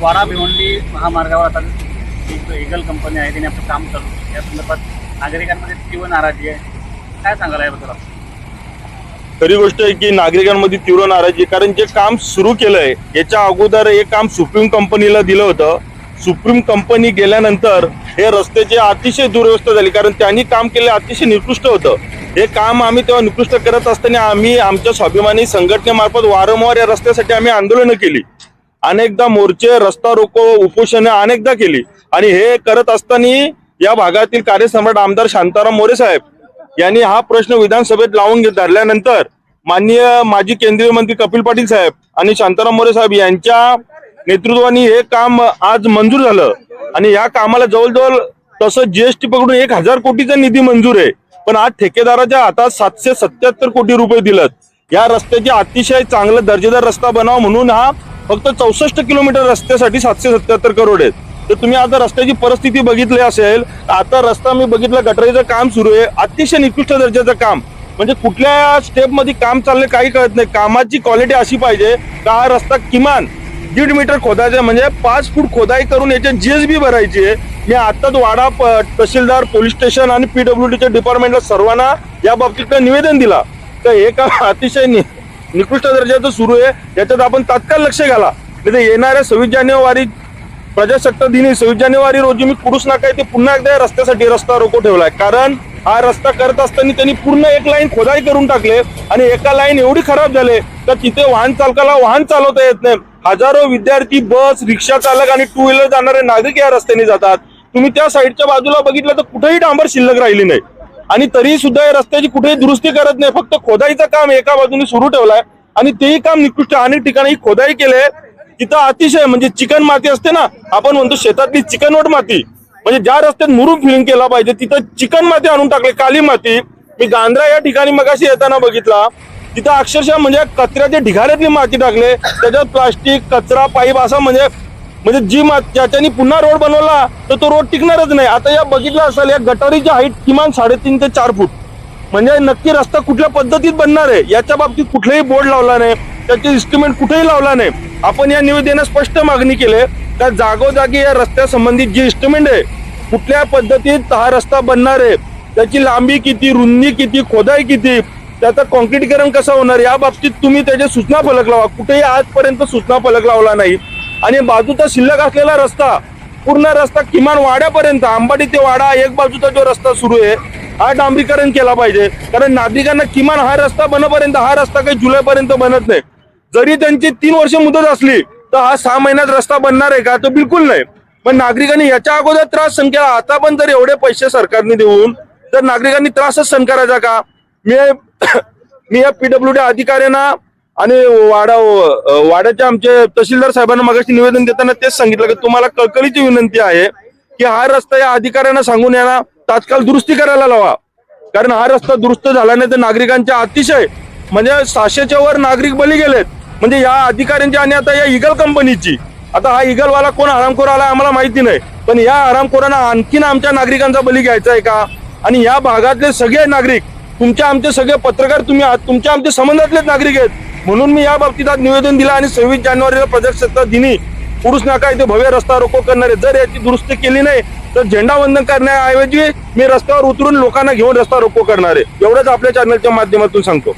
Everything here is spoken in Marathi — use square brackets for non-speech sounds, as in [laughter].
वाडा भिवंडी महामार्गावर आता एक इगल कंपनी आहे तिने आपलं काम चालू या संदर्भात नागरिकांमध्ये तीव्र नाराजी आहे. काय सांगायला याबद्दल आपण? खरी गोष्ट आहे की नागरिकांमध्ये तीव्र नाराजी कारण जे काम सुरू केलंय याच्या अगोदर हे काम सुप्रीम कंपनीला दिलं होतं. सुप्रीम कंपनी गेल्यानंतर हे रस्त्याची अतिशय दुरवस्था झाली. कारण त्यांनी काम केले अतिशय निकृष्ट होतं. हे काम आम्ही तेव्हा निकृष्ट करत असताना आम्ही आमच्या स्वाभिमानी संघटनेमार्फत वारंवार या रस्त्यासाठी आम्ही आंदोलनं केली. अनेकदा मोर्चे रस्ता रोको उपोषण अनेकदा केली. आणि हे करत असताना या भागातील कार्यसम्राट आमदार शांताराम मोरे साहेब यांनी हा प्रश्न विधानसभेत लावून घेत धरल्यानंतर माननीय माजी केंद्रीय मंत्री कपिल पाटील साहेब आणि शांताराम मोरे साहेब यांच्या नेतृत्वाने हे काम आज मंजूर झालं. आणि या कामाला जवळजवळ तसं जीएसटी पकडून एक हजार कोटीचा निधी मंजूर आहे. पण आज ठेकेदाराच्या हातात सातशे सत्याहत्तर कोटी रुपये दिलत. या रस्त्याची अतिशय चांगला दर्जेदार रस्ता बनावा म्हणून हा फक्त चौसष्ट किलोमीटर रस्त्यासाठी सातशे सत्याहत्तर करोड आहेत. तर तुम्ही आता रस्त्याची परिस्थिती बघितली असेल आता रस्ता मी बघितला गटरीचं काम सुरू आहे. अतिशय निकृष्ट दर्जाचं काम. म्हणजे कुठल्या स्टेपमध्ये काम चाललंय काही कळत नाही. कामाची क्वालिटी अशी पाहिजे का हा रस्ता किमान दीड मीटर खोदायचा आहे, म्हणजे पाच फूट खोदाई करून याच्या जीएसबी भरायची आहे. मी आताच वाडा प- तहसीलदार पोलीस स्टेशन आणि पीडब्ल्यूडीच्या डिपार्टमेंटला सर्वांना या बाबतीत निवेदन दिला. तर हे काम अतिशय नि- निकृष्ट दर्जाचं सुरू आहे. याच्यात आपण तात्काळ लक्ष घाला. तिथे येणाऱ्या सव्वीस जानेवारी प्रजासत्ताक दिनी सव्वीस जानेवारी रोजी मी कुरुस नाका येथे पुन्हा एकदा या रस्त्यासाठी रस्ता रोको ठेवलाय. कारण हा रस्ता करत असताना त्यांनी पूर्ण एक लाईन खोदाई करून टाकले आणि एका लाईन एवढी खराब झाले तर तिथे वाहन चालकाला वाहन चालवता येत नाही. हजारो विद्यार्थी बस रिक्षा चालक आणि टू व्हीलर जाणारे नागरिक या रस्त्याने जातात. तुम्ही त्या साईडच्या बाजूला बघितलं तर कुठेही डांबर शिल्लक राहिली नाही. आणि तरी सुद्धा या रस्त्याची कुठेही दुरुस्ती करत नाही. फक्त खोदाईचं काम एका बाजूने सुरू ठेवलंय आणि तेही काम निकृष्ट अनेक ठिकाणी खोदाई केले तिथं अतिशय म्हणजे चिकन माती असते ना आपण म्हणतो शेतातली चिकनवट माती. म्हणजे ज्या रस्त्यात मुरुम फिलिंग केला पाहिजे तिथं चिकन माती आणून टाकले काली माती. मी गांधरा या ठिकाणी मगाशी येताना बघितला. तिथं अक्षरशः म्हणजे कचऱ्याच्या ढिगाऱ्यातली माती टाकले. त्याच्यात प्लास्टिक कचरा पाईप असा म्हणजे म्हणजे जी मा ज्याच्यानी पुन्हा रोड बनवला तर तो रोड टिकणारच नाही. आता या बघितलं असेल या गटारीची हाईट किमान साडेतीन ते चार फूट. म्हणजे नक्की रस्ता कुठल्या पद्धतीत बनणार आहे याच्या बाबतीत कुठलाही बोर्ड लावला नाही त्याचे इन्स्ट्रुमेंट कुठेही लावला नाही. आपण या निवेदनात स्पष्ट मागणी केली त्या जागोजागी या रस्त्यासंबंधित जी जे इन्स्ट्रुमेंट आहे कुठल्या पद्धतीत हा रस्ता बनणार आहे त्याची लांबी किती रुंदी किती खोदाई किती त्याचं कॉन्क्रिटीकरण कसं होणार या बाबतीत तुम्ही त्याचे सूचना फलक लावा. कुठेही आजपर्यंत सूचना फलक लावला नाही. आणि बाजूचा शिल्लक असलेला रस्ता पूर्ण रस्ता किमान वाड्यापर्यंत आंबाडी ते वाडा एक बाजूचा जो रस्ता सुरू आहे हा डांबरीकरण केला पाहिजे. कारण नागरिकांना किमान हा रस्ता बनपर्यंत हा रस्ता काही जुलैपर्यंत बनत नाही. जरी त्यांची तीन वर्ष मुदत असली तर हा सहा महिन्यात रस्ता बनणार आहे का? तो बिलकुल नाही. पण नागरिकांनी याच्या अगोदर त्रास सहन केला. आता पण जर एवढे पैसे सरकारने देऊन तर नागरिकांनी त्रासच सहन करायचा का? मी [coughs] मी या पीडब्ल्यूडी अधिकाऱ्यांना आणि वाडा वाड्याच्या आमचे तहसीलदार साहेबांना मागाशी निवेदन देताना तेच सांगितलं की तुम्हाला कळकळीची विनंती आहे की हा रस्ता या अधिकाऱ्यांना सांगून यांना तात्काळ दुरुस्ती करायला लावा. कारण हा रस्ता दुरुस्त झाला नाही तर नागरिकांच्या अतिशय म्हणजे सहाशेच्या वर नागरिक बली गेलेत. म्हणजे या अधिकाऱ्यांची आणि आता या इगल कंपनीची. आता हा इगलवाला कोण हरामखोर आला आम्हाला माहिती नाही. पण या हरामखोरांना आणखीन आमच्या नागरिकांचा बली घ्यायचा आहे का? आणि या भागातले सगळे नागरिक तुमच्या आमचे सगळे पत्रकार तुम्ही आहात तुमच्या आमच्या संबंधातलेच नागरिक आहेत. म्हणून मी या बाबतीत आज निवेदन दिलं आणि सव्वीस जानेवारीला प्रजासत्ताक दिनी पुरुष नाका इथे भव्य रस्ता रोको करणार. आहे जर याची दुरुस्ती केली नाही तर झेंडावंदन करण्याऐवजी मी रस्त्यावर उतरून लोकांना घेऊन रस्ता रोको करणार. आहे एवढंच आपल्या चॅनलच्या माध्यमातून सांगतो.